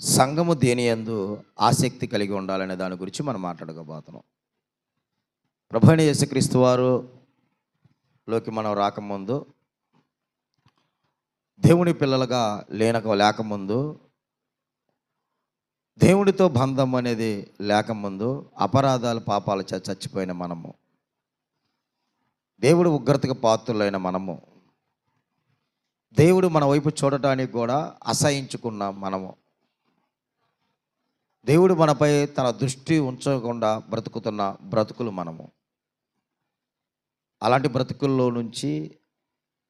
సంఘము దేని యందు ఆసక్తి కలిగి ఉండాలనే దాని గురించి మనం మాట్లాడుకోబోతున్నాం ప్రభుణ యేసుక్రీస్తు వారు లోకి మనం రాకముందు దేవుని పిల్లలుగా లేనక లేకముందు దేవుడితో బంధం అనేది లేకముందు అపరాధాలు పాపాలు చ చచ్చిపోయిన మనము. దేవుడు ఉగ్రతకు పాత్రులైన మనము. దేవుడు మన వైపు చూడటానికి కూడా అసహించుకున్నాం మనము. దేవుడు మనపై తన దృష్టి ఉంచకుండా బ్రతుకుతున్న బ్రతుకులు మనము. అలాంటి బ్రతుకుల్లో నుంచి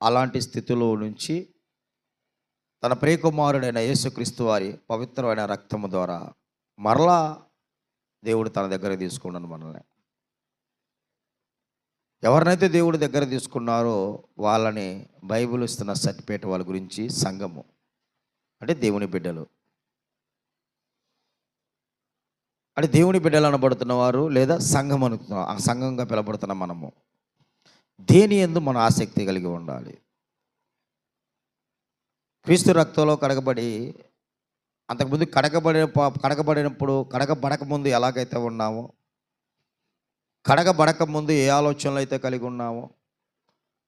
అలాంటి స్థితిలో నుంచి తన ప్రియకుమారుడైన యేసుక్రీస్తు వారి పవిత్రమైన రక్తము ద్వారా మరలా దేవుడు తన దగ్గర తీసుకున్నాను మనల్ని. ఎవరినైతే దేవుడి దగ్గర తీసుకున్నారో వాళ్ళని బైబిల్ ఇస్తున్న సర్టిఫికేట్ వాళ్ళ గురించి సంఘము. అంటే దేవుని బిడ్డలు. అంటే దేవుని బిడ్డలు అనబడుతున్న వారు లేదా సంఘం అనుకున్న ఆ సంఘంగా పిలబడుతున్న మనము. దేని ఎందు మన ఆసక్తి కలిగి ఉండాలి? క్రీస్తు రక్తంలో కడగబడి అంతకుముందు కడగబడిన కడగబడినప్పుడు కడగబడక ముందు ఎలాగైతే ఉన్నామో కడగబడక ముందు ఏ ఆలోచనలు అయితే కలిగి ఉన్నామో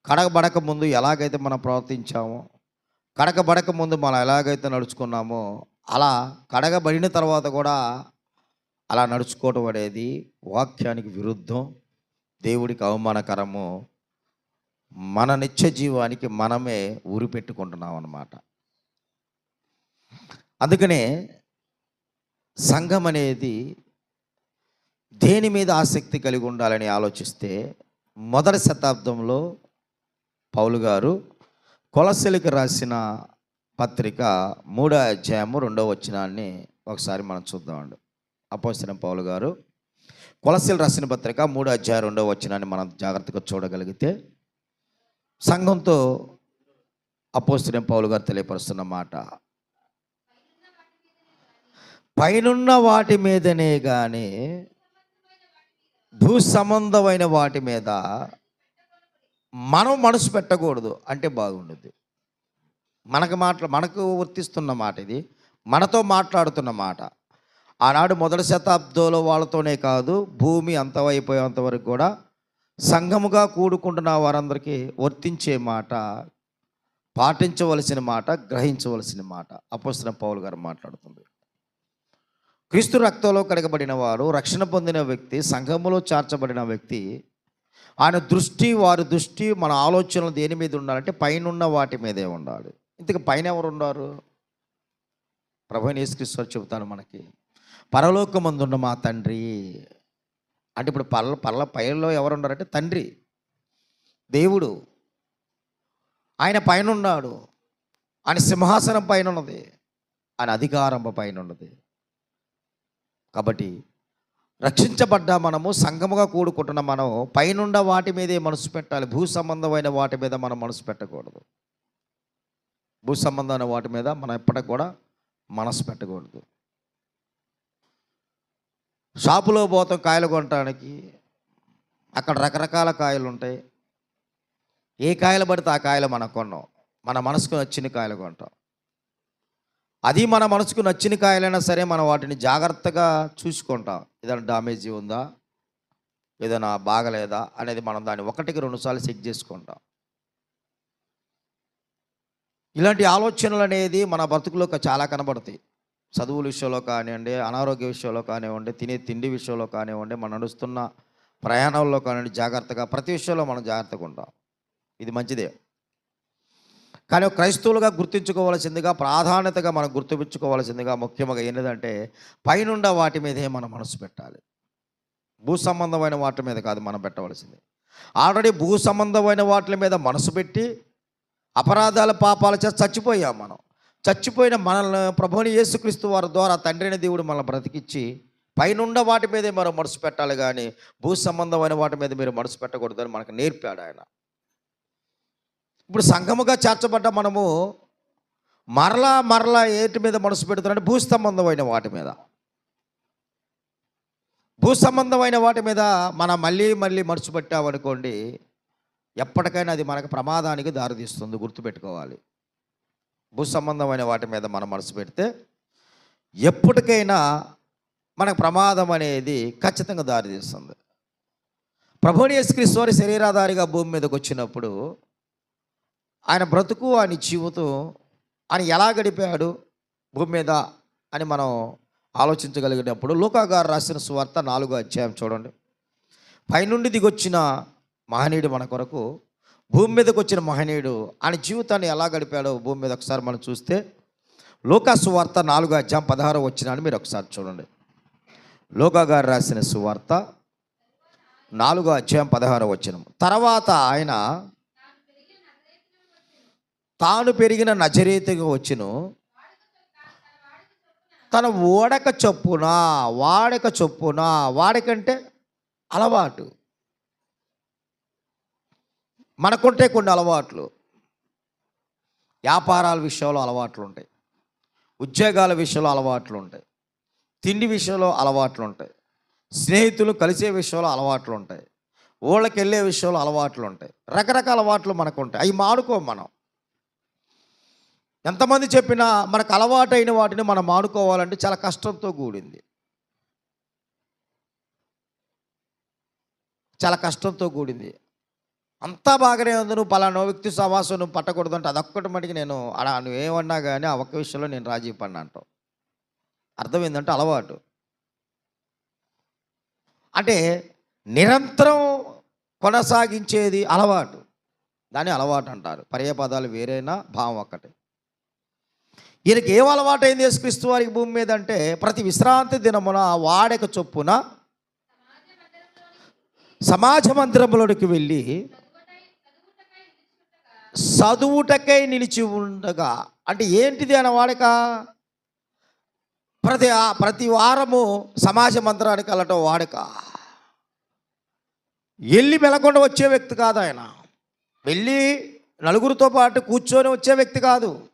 కడగబడక ముందు ఎలాగైతే మనం ప్రవర్తించామో కడగబడక ముందు మనం ఎలాగైతే నడుచుకున్నామో అలా కడగబడిన తర్వాత కూడా అలా నడుచుకోవడం అనేది వాక్యానికి విరుద్ధం దేవుడికి అవమానకరము. మన నిత్య జీవానికి మనమే ఊరి పెట్టుకుంటున్నాం అన్నమాట. అందుకనే సంఘం అనేది దేని మీద ఆసక్తి కలిగి ఉండాలని ఆలోచిస్తే మొదటి శతాబ్దంలో పౌలు గారు కొలసెలికి రాసిన పత్రిక మూడో అధ్యాయము రెండో వచనాన్ని ఒకసారి మనం చూద్దామండి. అపోసిన పౌలు గారు. కొలసీలు రాసిన పత్రిక మూడో అధ్యాయ రెండో వచ్చినాన్ని మనం జాగ్రత్తగా చూడగలిగితే సంఘంతో అపోస్తున్న పౌలు గారు తెలియపరుస్తున్న మాట. పైనున్న వాటి మీదనే కానీ భూ సంబంధమైన వాటి మీద మనం మనసు పెట్టకూడదు అంటే బాగుండదు మనకు మాట్లా మనకు వర్తిస్తున్న మాట ఇది. మనతో మాట్లాడుతున్న మాట. ఆనాడు మొదటి శతాబ్దంలో వాళ్ళతోనే కాదు భూమి అంతమైపోయేంత వరకు కూడా సంఘముగా కూడుకుంటున్న వారందరికీ వర్తించే మాట పాటించవలసిన మాట గ్రహించవలసిన మాట. అపోస్తున్న పౌలు గారు మాట్లాడుతుంది. క్రీస్తు రక్తంలో కడగబడిన వారు రక్షణ పొందిన వ్యక్తి సంఘములో చేర్చబడిన వ్యక్తి ఆయన దృష్టి వారి దృష్టి మన ఆలోచనలు దేని మీద ఉండాలంటే పైన వాటి మీదే ఉండాలి. ఇంతకు పైన ఎవరు ఉన్నారు? ప్రభు యేసుక్రీస్తు చెబుతాను మనకి. పరలోకమందున్న మా తండ్రి. అంటే ఇప్పుడు పల్ల పల్ల పైల్లో ఎవరు ఉన్నారంటే తండ్రి. దేవుడు ఆయన పైన ఉన్నాడు ఆయన సింహాసనం పైన ఉన్నది ఆయన అధికారం పైన ఉన్నది కాబట్టి రక్షించబడ్డ మనము సంఘముగా కూడుకుంటున్న మనం పైనుండ వాటి మీదే మనసు పెట్టాలి. భూ సంబంధమైన వాటి మీద మనం మనసు పెట్టకూడదు. భూ సంబంధమైన వాటి మీద మనం ఎప్పటికి కూడా మనసు పెట్టకూడదు. షాపులో పోతాం కాయలు కొనటానికి. అక్కడ రకరకాల కాయలు ఉంటాయి. ఏ కాయలు పడితే ఆ కాయలు మనం కొన్నాం. మన మనసుకు నచ్చిన కాయలు కొంటాం. అది మన మనసుకు నచ్చిన కాయలైనా సరే మనం వాటిని జాగ్రత్తగా చూసుకుంటాం. ఏదైనా డామేజీ ఉందా? ఏదైనా బాగలేదా? అనేది మనం దాన్ని ఒకటికి రెండుసార్లు చెక్ చేసుకుంటాం. ఇలాంటి ఆలోచనలు అనేది మన బ్రతుకులో చాలా కనబడతాయి. చదువుల విషయంలో కానివ్వండి అనారోగ్య విషయంలో కానివ్వండి తినే తిండి విషయంలో కానివ్వండి మనం నడుస్తున్న ప్రయాణంలో కానివ్వండి జాగ్రత్తగా ప్రతి విషయంలో మనం జాగ్రత్తగా ఉంటాం. ఇది మంచిదే. కానీ క్రైస్తవులుగా గుర్తించుకోవాల్సిందిగా ప్రాధాన్యతగా మనం గుర్తుంచుకోవాల్సిందిగా ముఖ్యంగా ఏంటంటే పైనుండ వాటి మీదే మనం మనసు పెట్టాలి. భూ సంబంధమైన వాటి మీద కాదు మనం పెట్టవలసింది. ఆల్రెడీ భూ సంబంధమైన వాటి మీద మనసు పెట్టి అపరాధాల పాపాల చేసి చచ్చిపోయాం మనం. చచ్చిపోయిన మనల్ని ప్రభుని యేసుక్రీస్తు వారి ద్వారా తండ్రిని దేవుడు మనల్ని బ్రతికిచ్చి పైనుండ వాటి మీదే మనం మనసు పెట్టాలి కానీ భూ సంబంధమైన వాటి మీద మీరు మనసు పెట్టకూడదని మనకు నేర్పాడు ఆయన. ఇప్పుడు సంఘముగా చేర్చబడ్డ మనము మరలా మరలా ఏటి మీద మనసు పెడుతున్నాడు భూ సంబంధమైన వాటి మీద. భూ సంబంధమైన వాటి మీద మనం మళ్ళీ మళ్ళీ మనసు పెట్టామనుకోండి ఎప్పటికైనా అది మనకు ప్రమాదానికి దారితీస్తుంది గుర్తుపెట్టుకోవాలి. భూ సంబంధమైన వాటి మీద మనం మనసు పెడితే ఎప్పటికైనా మనకు ప్రమాదం అనేది ఖచ్చితంగా దారితీస్తుంది ప్రభుని యేసుక్రీస్తు వారి శరీరాధారిగా భూమి మీదకి వచ్చినప్పుడు ఆయన బ్రతుకు ఆయన జీవితం ఆయన ఎలా గడిపాడు భూమి మీద అని మనం ఆలోచించగలిగినప్పుడు లోకాగారు రాసిన సువార్త నాలుగో అధ్యాయం చూడండి. పైనుండి దిగొచ్చిన మహనీయుడు మన కొరకు భూమి మీదకి వచ్చిన మహనీయుడు ఆయన జీవితాన్ని ఎలా గడిపాడో భూమి మీద ఒకసారి మనం చూస్తే లోకా సువార్త నాలుగు అధ్యాయం పదహారు వచ్చినాన్ని మీరు ఒకసారి చూడండి. లోకా గారు రాసిన సువార్త నాలుగో అధ్యాయం పదహారు వచ్చిన తర్వాత ఆయన తాను పెరిగిన నజరేతుగా వచ్చును. తన ఓడక చొప్పున వాడక చొప్పున వాడకంటే అలవాటు. మనకుంటే కొన్ని అలవాట్లు. వ్యాపారాల విషయంలో అలవాట్లు ఉంటాయి. ఉద్యోగాల విషయంలో అలవాట్లు ఉంటాయి. తిండి విషయంలో అలవాట్లు ఉంటాయి. స్నేహితులు కలిసే విషయంలో అలవాట్లు ఉంటాయి. ఊళ్ళకి వెళ్ళే విషయంలో అలవాట్లు ఉంటాయి. రకరకాల అలవాట్లు మనకు ఉంటాయి అవి మానుకోం మనం. ఎంతమంది చెప్పినా మనకు అలవాటైన వాటిని మనం మానుకోవాలంటే చాలా కష్టంతో కూడింది. చాలా కష్టంతో కూడింది. అంతా బాగానే ఉంది. నువ్వు పలానా వ్యక్తి సమాసం నువ్వు పట్టకూడదు అంటే అదొక్కటి మటుకు నేను అలా నువ్వు ఏమన్నా కానీ ఆ ఒక్క విషయంలో నేను రాజీ పడినా అంటావు. అర్థం ఏంటంటే అలవాటు. అంటే నిరంతరం కొనసాగించేది అలవాటు. దాన్ని అలవాటు అంటారు. పర్యపదాలు వేరైనా భావం ఒక్కటే. ఈయనకి ఏం అలవాటు అయింది యేసుక్రీస్తు వారికి భూమి మీద అంటే ప్రతి విశ్రాంతి దినమున వాడక చొప్పున సమాజ మందిరములోకి వెళ్ళి చదువుటకై నిలిచి ఉండగా. అంటే ఏంటిది అన్న వాడక ప్రతి ప్రతి వారము సమాజ మంత్రానికి వెళ్ళటం వాడక. వెళ్ళి మెలకుండా వచ్చే వ్యక్తి కాదు ఆయన. వెళ్ళి నలుగురితో పాటు కూర్చొని వచ్చే వ్యక్తి కాదు.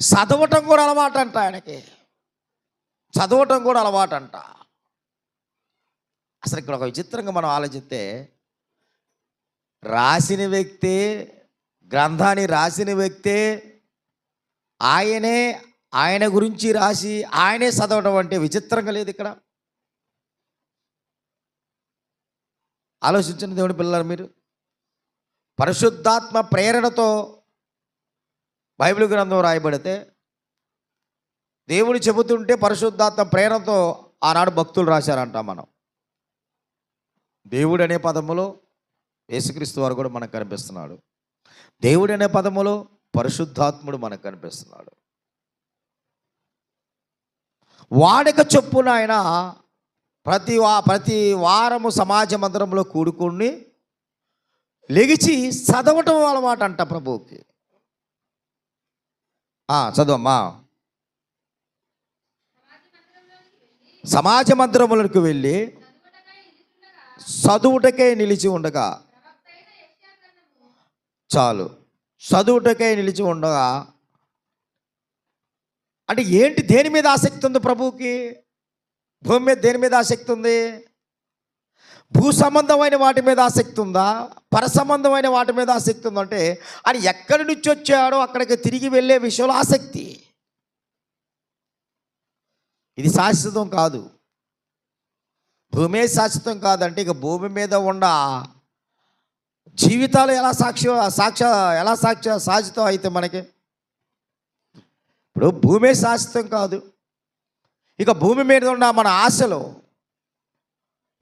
చదవటం కూడా అలవాటు అంట ఆయనకి. చదవటం కూడా అలవాటు అంట అసలు ఇక్కడ ఒక విచిత్రంగా మనం ఆలోచిస్తే రాసిన వ్యక్తే గ్రంథాన్ని రాసిన వ్యక్తే ఆయనే ఆయన గురించి రాసి ఆయనే చదవడం అంటే విచిత్రంగా లేదు ఇక్కడ. ఆలోచించిన దేవుని పిల్లలు మీరు. పరిశుద్ధాత్మ ప్రేరణతో బైబిల్ గ్రంథం రాయబడితే దేవుడు చెబుతుంటే పరిశుద్ధాత్మ ప్రేరణతో ఆనాడు భక్తులు రాశారంట మనం. దేవుడు అనే పదములో యేసుక్రీస్తు వారు కూడా మనకు కనిపిస్తున్నాడు. దేవుడు అనే పదములో పరిశుద్ధాత్ముడు మనకు కనిపిస్తున్నాడు. వాడక చొప్పున ఆయన ప్రతి వా ప్రతి వారము సమాజ మందిరంలో కూడుకుని లెగిచి చదవటం అలవాటు అంట ప్రభువుకి. చదవమ్మా. సమాజ మందిరములకు వెళ్ళి చదువుటకే నిలిచి ఉండగా చాలు. చదువుటకే నిలిచి ఉండగా అంటే ఏంటి దేని మీద ఆసక్తి ఉంది ప్రభువుకి? భూమి మీద దేని మీద ఆసక్తి ఉంది? భూ సంబంధమైన వాటి మీద ఆసక్తి ఉందా? పర సంబంధమైన వాటి మీద ఆసక్తి ఉందంటే అని ఎక్కడి నుంచి వచ్చాడో అక్కడికి తిరిగి వెళ్ళే విషయంలో ఆసక్తి. ఇది శాశ్వతం కాదు. భూమే శాశ్వతం కాదంటే ఇక భూమి మీద ఉన్న జీవితాలు ఎలా సాక్ష్య సాక్ష ఎలా సాక్ష్య సాధితం అయితే మనకి? ఇప్పుడు భూమే శాశ్వతం కాదు. ఇక భూమి మీద ఉన్న మన ఆశలు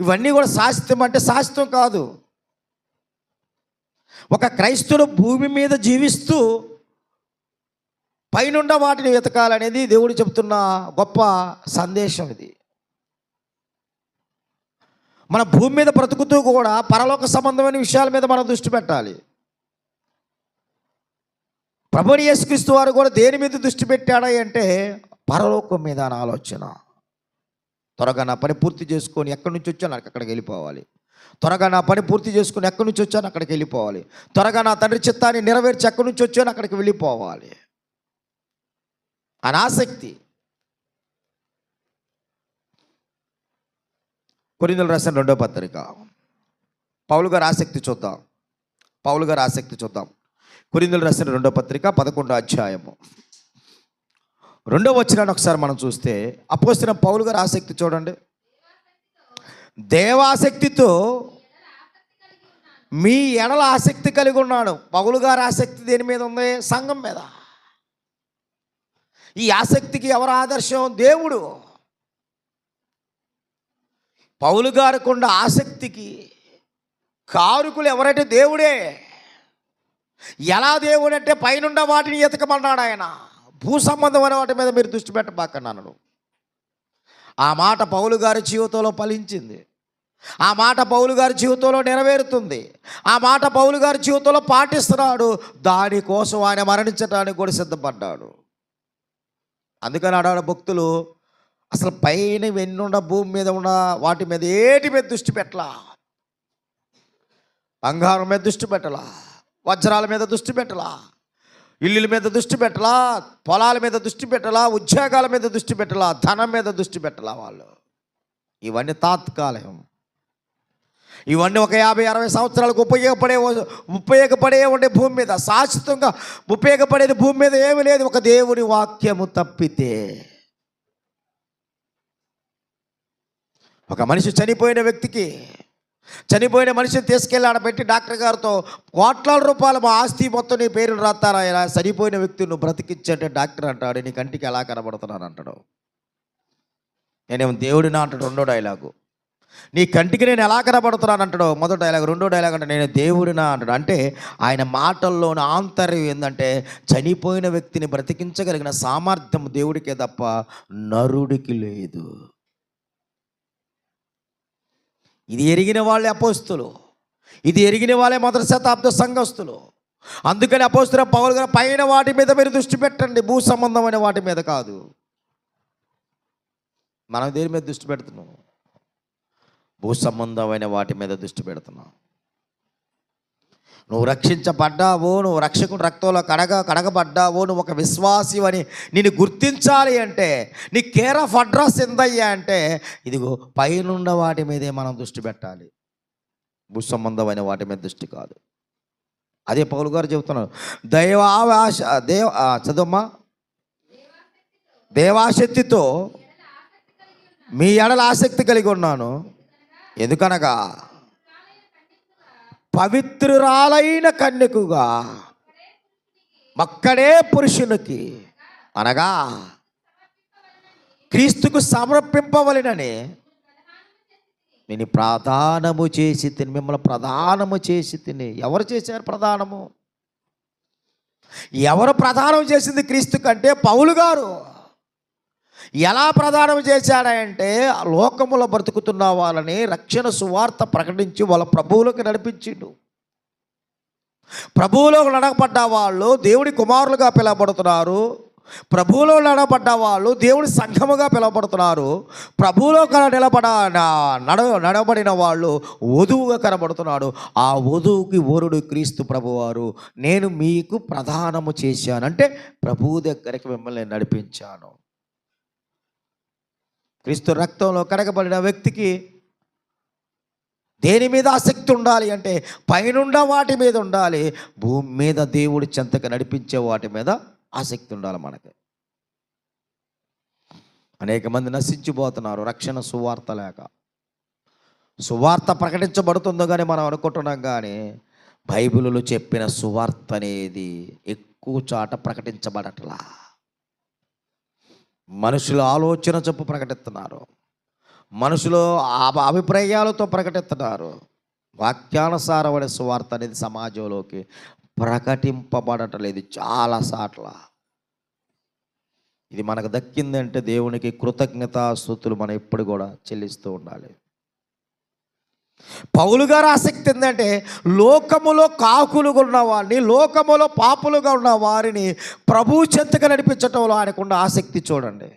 ఇవన్నీ కూడా శాశ్వతం అంటే శాశ్వతం కాదు. ఒక క్రైస్తుడు భూమి మీద జీవిస్తూ పైనుండ వాటిని వెతకాలనేది దేవుడు చెప్తున్న గొప్ప సందేశం ఇది. మన భూమి మీద బ్రతుకుతూ కూడా పరలోక సంబంధమైన విషయాల మీద మనం దృష్టి పెట్టాలి. ప్రభుని యేసుక్రీస్తు వారు కూడా దేని మీద దృష్టి పెట్టాడా అంటే పరలోకం మీద అని ఆలోచన. త్వరగా నా పని పూర్తి చేసుకొని ఎక్కడి నుంచి వచ్చాను అక్కడికి వెళ్ళిపోవాలి. త్వరగా నా పని పూర్తి చేసుకుని ఎక్కడి నుంచి వచ్చాను అక్కడికి వెళ్ళిపోవాలి. త్వరగా నా తండ్రి చిత్తాన్ని నెరవేర్చి ఎక్కడి నుంచి వచ్చాను అక్కడికి వెళ్ళిపోవాలి. అని ఆసక్తి కొరిందులు రాసిన రెండో పత్రిక. పౌలు గారు ఆసక్తి చూద్దాం. పౌలు గారు ఆసక్తి చూద్దాం. కొరిందులు రాసిన రెండో పత్రిక పదకొండో అధ్యాయము. రెండో వచ్చినాన్ని ఒకసారి మనం చూస్తే అపోస్తున్న పౌలు గారు ఆసక్తి చూడండి. దేవాసక్తితో మీ ఎడల ఆసక్తి కలిగి ఉన్నాడు. పౌలు గారు ఆసక్తి దేని మీద ఉంది? సంఘం మీద. ఈ ఆసక్తికి ఎవరు ఆదర్శం? దేవుడు. పౌలు గారికి ఉన్న ఆసక్తికి కారుకులు ఎవరంటే దేవుడే. ఎలా దేవుడు అంటే పైనున్న వాటిని ఎతకమన్నాడు ఆయన. భూ సంబంధమైన వాటి మీద మీరు దృష్టి పెట్టబాకన్నాను ఆ మాట పౌలు గారి జీవితంలో ఫలించింది. ఆ మాట పౌలు గారి జీవితంలో నెరవేరుతుంది. ఆ మాట పౌలు గారి జీవితంలో పాటిస్తున్నాడు. దానికోసం ఆయన మరణించడానికి కూడా సిద్ధపడ్డాడు. అందుకని అడాడ భక్తులు అసలు పైన వెన్నుండ భూమి మీద ఉన్న వాటి మీద ఏటి మీద దృష్టి పెట్టలా? బంగారం మీద దృష్టి పెట్టలా? వజ్రాల మీద దృష్టి పెట్టలా? ఇల్లుల మీద దృష్టి పెట్టలా? పొలాల మీద దృష్టి పెట్టలా? ఉద్యోగాల మీద దృష్టి పెట్టలా? ధనం మీద దృష్టి పెట్టలా వాళ్ళు? ఇవన్నీ తాత్కాలికం. ఇవన్నీ ఒక యాభై అరవై సంవత్సరాలకు ఉపయోగపడే ఉపయోగపడే ఉండే భూమి మీద శాశ్వతంగా ఉపయోగపడేది భూమి మీద ఏమీ లేదు. ఒక దేవుని వాక్యము తప్పితే ఒక మనిషి చనిపోయిన వ్యక్తికి చనిపోయిన మనిషిని తీసుకెళ్ళి ఆడబెట్టి డాక్టర్ గారితో కోట్లాది రూపాయలు మా ఆస్తి మొత్తం నీ పేరు రాస్తారా? ఇలా చనిపోయిన వ్యక్తి నువ్వు బ్రతికించంటే డాక్టర్ అంటాడు నీ కంటికి ఎలా కనబడుతున్నాను అంటాడు. నేనేమో దేవుడినా అంటాడు రెండో డైలాగు. నీ కంటికి నేను ఎలా కనబడుతున్నాను అంటాడు. మొదటి డైలాగ్ రెండో డైలాగ్ అంటే నేను దేవుడినా అంటాడు. అంటే ఆయన మాటల్లోని ఆంతర్యం ఏంటంటే చనిపోయిన వ్యక్తిని బ్రతికించగలిగిన సామర్థ్యం దేవుడికే తప్ప నరుడికి లేదు. ఇది ఎరిగిన వాళ్ళే అపోస్తులు. ఇది ఎరిగిన వాళ్ళే మొదటి శతాబ్ద సంఘస్థులు. అందుకని అపోస్తుల పౌలు గారు పైన వాటి మీద మీరు దృష్టి పెట్టండి. భూ సంబంధమైన వాటి మీద కాదు. మనం దేని మీద దృష్టి పెడుతున్నాం? భూ సంబంధమైన వాటి మీద దృష్టి పెడుతున్నాం. నువ్వు రక్షించబడ్డావో నువ్వు రక్షకుడు రక్తంలో కడగ కడగబడ్డావో నువ్వు ఒక విశ్వాసి అని నేను గుర్తించాలి అంటే నీ కేర్ ఆఫ్ అడ్రస్ ఎంతయ్యా అంటే ఇదిగో పైనున్న వాటి మీదే మనం దృష్టి పెట్టాలి. భూ సంబంధమైన వాటి మీద దృష్టి కాదు. అదే పౌలు గారు చెబుతున్నారు. దైవాశ దేవ చదువమ్మా. దేవాశక్తితో మీ ఎడల ఆసక్తి కలిగి ఉన్నాను. ఎందుకనగా పవిత్రురాలైన కన్యకుగా మక్కడే పురుషునికి అనగా క్రీస్తుకు సమర్పింపవలనని నేను ప్రధానము చేసి తిని మిమ్మల్ని ప్రధానము చేసి తిని. ఎవరు చేశారు ప్రధానము? ఎవరు ప్రధానం చేసింది క్రీస్తు కంటే పౌలు గారు? ఎలా ప్రదానం చేశాడంటే ఆ లోకములో బ్రతుకుతున్న వాళ్ళని రక్షణ సువార్త ప్రకటించి వాళ్ళ ప్రభువులకు నడిపించిండు. ప్రభువులో నడపడ్డ వాళ్ళు దేవుడి కుమారులుగా పిలవబడుతున్నారు. ప్రభువులో నడపడ్డ వాళ్ళు దేవుడి సంఘముగా పిలవబడుతున్నారు. ప్రభువులో కన- నిలబడ నడ నడబడిన వాళ్ళు వధువుగా కనబడుతున్నాడు ఆ వధువుకి వరుడు క్రీస్తు ప్రభువారు నేను మీకు ప్రధానము చేశాను. అంటే ప్రభువు దగ్గరికి మిమ్మల్ని నడిపించాను. క్రీస్తు రక్తంలో కడగబడిన వ్యక్తికి దేని మీద ఆసక్తి ఉండాలి అంటే పైనుండ వాటి మీద ఉండాలి. భూమి మీద దేవుడి చెంతకు నడిపించే వాటి మీద ఆసక్తి ఉండాలి మనకి. అనేక మంది నశించిపోతున్నారు రక్షణ సువార్త లేక. సువార్త ప్రకటించబడుతుందో కానీ మనం అనుకుంటున్నాం కానీ బైబిల్లో చెప్పిన సువార్త అనేది ఎక్కువ చాట ప్రకటించబడట్లా. మనుషుల ఆలోచన చొప్పు ప్రకటిస్తున్నారు. మనుషులు అభిప్రాయాలతో ప్రకటిస్తున్నారు. వాక్యానుసారమైన సువార్త అనేది సమాజంలోకి ప్రకటింపబడటలేదు చాలా సార్ల. ఇది మనకు దక్కిందంటే దేవునికి కృతజ్ఞత స్థుతులు మనం ఎప్పుడు కూడా చెల్లిస్తూ ఉండాలి. పౌలు గారు ఆసక్తి ఏంటంటే లోకములో కాకులుగా ఉన్న వారిని లోకములో పాపులుగా ఉన్న వారిని ప్రభు చెంతగా నడిపించటంలో ఆయనకున్న ఆసక్తి చూడండి.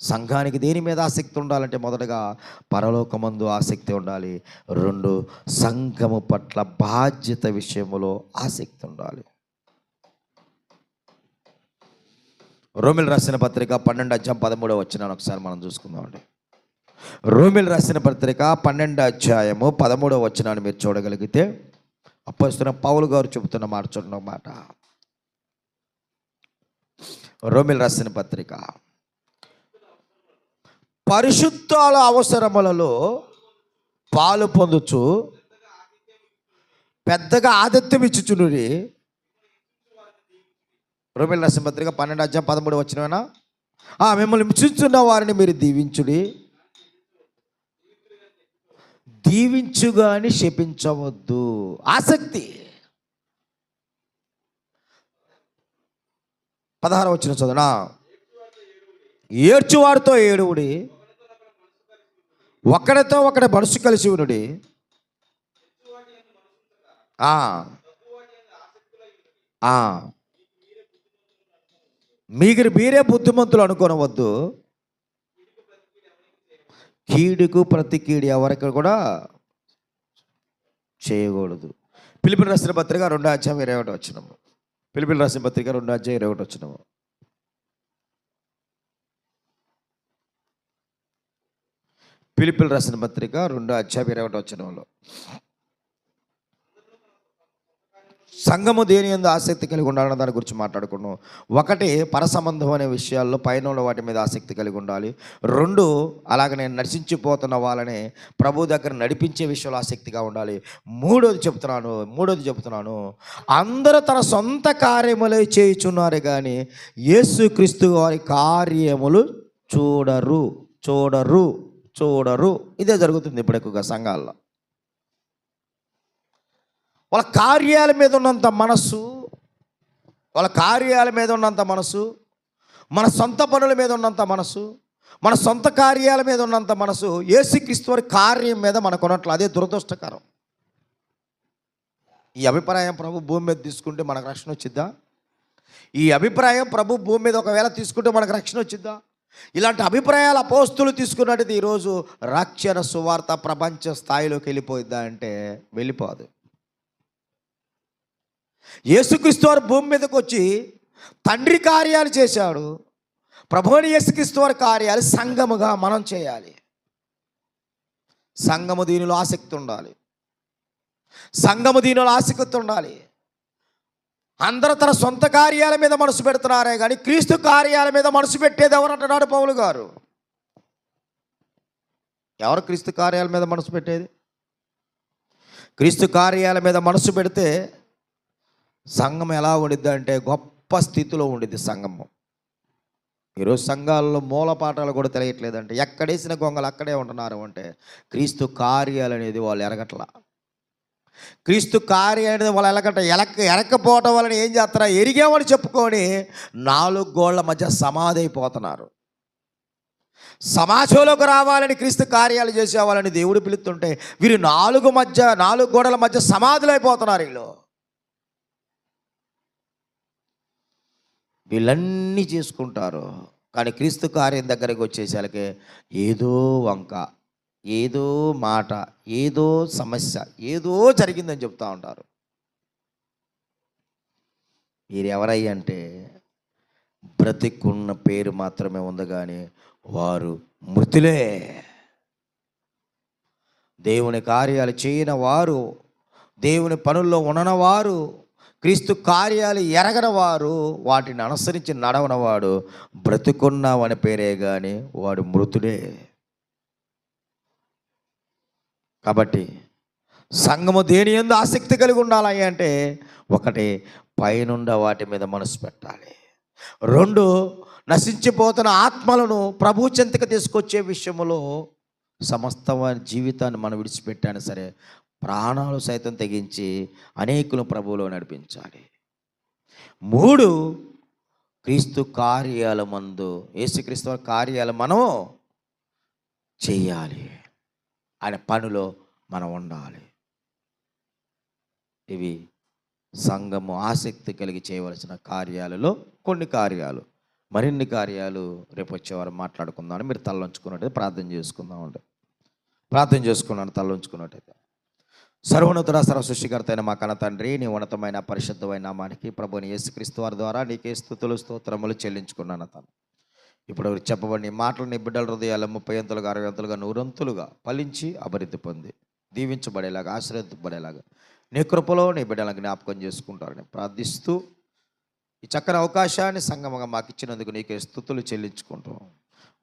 సంఘానికి దేని మీద ఆసక్తి ఉండాలంటే మొదటగా పరలోకమందు ఆసక్తి ఉండాలి. రెండు సంఘము పట్ల బాధ్యత విషయములో ఆసక్తి ఉండాలి. రోమిల్ రాసిన పత్రిక పన్నెండు అధ్యాయం పదమూడవ వచ్చిన ఒకసారి మనం చూసుకుందామండి. రోమిల్ రాసిన పత్రిక పన్నెండు అధ్యాయము పదమూడవ వచనాన్ని మీరు చూడగలిగితే అప్పస్తున్న పౌలు గారు చెబుతున్న మాట చూడండి మాట. రోమిల్ రాసిన పత్రిక. పరిశుద్ధాల అవసరములలో పాలు పొందుచు పెద్దగా ఆదిత్యం ఇచ్చుచునుడి రోమిల్ రాసిన పత్రిక పన్నెండు అధ్యాయం పదమూడు వచ్చినవేనా మిమ్మల్ని హింసించున్న వారిని మీరు దీవించుడి. దీవించుగాని శపించవద్దు. ఆసక్తి. పదహారు వచ్చిన చదువునా? ఏడ్చువాడితో ఏడువుడి. ఒకడితో ఒకడి మనసు కలిసి ఉనుడి మీకు మీరు మీరే బుద్ధిమంతులు అనుకోనవద్దు. కీడుకు ప్రతి కీడు ఎవరికి కూడా చేయకూడదు. పిలిపిన రాసిన పత్రిక రెండో అధ్యాయం ఇరవై ఒకటి వచ్చినాము పిలిపిలి రాసిన పత్రిక రెండో అధ్యాయం ఇరవై ఒకటి వచ్చినాము పిలిపిలి రాసిన పత్రిక రెండో అధ్యాయం ఇరవై ఒకటి వచ్చినంలో సంఘము దేని ఎందు ఆసక్తి కలిగి ఉండాలన్న దాని గురించి మాట్లాడుకున్నాం ఒకటి పరసంబంధం అనే విషయాల్లో పైన ఉన్న వాటి మీద ఆసక్తి కలిగి ఉండాలి. రెండు అలాగనే నడిచించిపోతున్న వాళ్ళని ప్రభు దగ్గర నడిపించే విషయంలో ఆసక్తిగా ఉండాలి. మూడోది చెప్తున్నాను మూడోది చెప్తున్నాను. అందరూ తన సొంత కార్యములే చేయుచున్నారు కానీ యేసుక్రీస్తు వారి కార్యములు చూడరు చూడరు చూడరు. ఇదే జరుగుతుంది ఇప్పుడు ఎక్కువగా సంఘాల్లో. వాళ్ళ కార్యాల మీద ఉన్నంత మనస్సు వాళ్ళ కార్యాల మీద ఉన్నంత మనసు మన సొంత పనుల మీద ఉన్నంత మనసు మన సొంత కార్యాల మీద ఉన్నంత మనసు ఏసుక్రీస్తు వారి కార్యం మీద మనకున్నట్లు అదే దురదృష్టకరం. ఈ అభిప్రాయం ప్రభు భూమి మీద తీసుకుంటే మనకు రక్షణ వచ్చిద్దా? ఈ అభిప్రాయం ప్రభు భూమి మీద ఒకవేళ తీసుకుంటే మనకు రక్షణ వచ్చిద్దా? ఇలాంటి అభిప్రాయాలు అపోస్తులు తీసుకున్నట్టుది ఈరోజు రక్షణ సువార్త ప్రపంచ స్థాయిలోకి వెళ్ళిపోయిద్దా అంటే వెళ్ళిపోదు. యేసుక్రీస్తు వారు భూమి మీదకి వచ్చి తండ్రి కార్యాలు చేశాడు. ప్రభువుని యేసుక్రీస్తు వారి కార్యాలు సంఘముగా మనం చేయాలి. సంఘము దీనిలో ఆసక్తి ఉండాలి. సంఘము దీనిలో ఆసక్తి ఉండాలి. అందరూ తన సొంత కార్యాల మీద మనసు పెడుతున్నారే కానీ క్రీస్తు కార్యాల మీద మనసు పెట్టేది ఎవరు అంటున్నాడు పౌలు గారు? ఎవరు క్రీస్తు కార్యాల మీద మనసు పెట్టేది? క్రీస్తు కార్యాల మీద మనసు పెడితే సంఘం ఎలా ఉండిద్ది అంటే గొప్ప స్థితిలో ఉండిద్ది సంఘము. ఈరోజు సంఘాల్లో మూల పాఠాలు కూడా తెలియట్లేదంటే ఎక్కడేసిన గొంగలు అక్కడే ఉంటున్నారు అంటే క్రీస్తు కార్యాలు అనేది వాళ్ళు ఎరగట్లా. క్రీస్తు కార్యం అనేది వాళ్ళు ఎలగట ఎలక ఎరకపోవటం వలన ఏం చేస్తారా ఎరిగామని చెప్పుకొని నాలుగు గోళ్ళ మధ్య సమాధి అయిపోతున్నారు. సమాజంలోకి రావాలని క్రీస్తు కార్యాలు చేసేవాళ్ళని దేవుడు పిలుస్తుంటే వీరు నాలుగు మధ్య నాలుగు గోడల మధ్య సమాధులు అయిపోతున్నారు వీళ్ళు. వీళ్ళన్నీ చేసుకుంటారు. కానీ క్రీస్తు కార్యం దగ్గరికి వచ్చేసరికి ఏదో వంక ఏదో మాట ఏదో సమస్య ఏదో జరిగిందని చెప్తూ ఉంటారు. మీరు ఎవరయ్య అంటే బ్రతికున్న పేరు మాత్రమే ఉంది కానీ వారు మృతులే. దేవుని కార్యాలు చేయని వారు దేవుని పనుల్లో ఉండనవారు క్రీస్తు కార్యాలు ఎరగని వారు వాటిని అనుసరించి నడవనవాడు బ్రతుకున్నావని పేరే కానీ వాడు మృతుడే. కాబట్టి సంఘము దేని ఎందు ఆసక్తి కలిగి ఉండాలి అంటే ఒకటి పైనుండ వాటి మీద మనసు పెట్టాలి. రెండు నశించిపోతున్న ఆత్మలను ప్రభు చెంతకు తీసుకొచ్చే విషయంలో సమస్త వారి జీవితాన్ని మనం విడిచిపెట్టాను సరే ప్రాణాలు సైతం తెగించి అనేకులు ప్రభువులో నడిపించాలి. మూడు క్రీస్తు కార్యాల మందు యేసుక్రీస్తు కార్యాలు మనం చేయాలి. ఆయన పనిలో మనం ఉండాలి. ఇవి సంఘము ఆసక్తి కలిగి చేయవలసిన కార్యాలలో కొన్ని కార్యాలు. మరిన్ని కార్యాలు రేపు వచ్చేవారు మాట్లాడుకుందామని మీరు తలంచుకున్నట్టయితే ప్రార్థన చేసుకుందాం ప్రార్థన చేసుకున్నాను తలంచుకున్నట్టయితే సర్వోన్నతుడ సర్వసృష్టికర్త అయిన మా కన్న తండ్రి నీ ఉన్నతమైన పరిశుద్ధమైన నామానికి ప్రభుని యేసుక్రీస్తు వారి ద్వారా నీకే స్థుతులు స్తోత్రములు చెల్లించుకున్నాను తను ఇప్పుడు చెప్పబడిన మాటలు నీ బిడ్డల హృదయాలు ముప్పై అంతులుగా అరవై అంతులుగా నూరంతులుగా ఫలించి అభివృద్ధి పొంది దీవించబడేలాగా ఆశీర్వదించబడేలాగా నీ కృపలో నీ బిడ్డలను జ్ఞాపకం చేసుకుంటారని ప్రార్థిస్తూ ఈ చక్కని అవకాశాన్ని సంగమంగా మాకు ఇచ్చినందుకు నీకే స్థుతులు చెల్లించుకుంటాం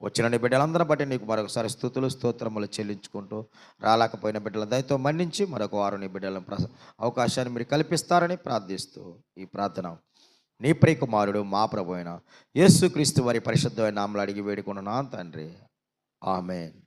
వచ్చిన నీ బిడ్డలందరూ బట్టి నీకు మరొకసారి స్థుతులు స్తోత్రములు చెల్లించుకుంటూ రాలేకపోయిన బిడ్డల దయతో మన్నించి మరొక వారు నీ బిడ్డల అవకాశాన్ని మీరు కల్పిస్తారని ప్రార్థిస్తూ ఈ ప్రార్థన. నీ ప్రియ కుమారుడు మా ప్రభు అయిన యేసుక్రీస్తు వారి పరిశుద్ధమైన నామలు అడిగి వేడుకున్నాను తండ్రి. ఆమెన్.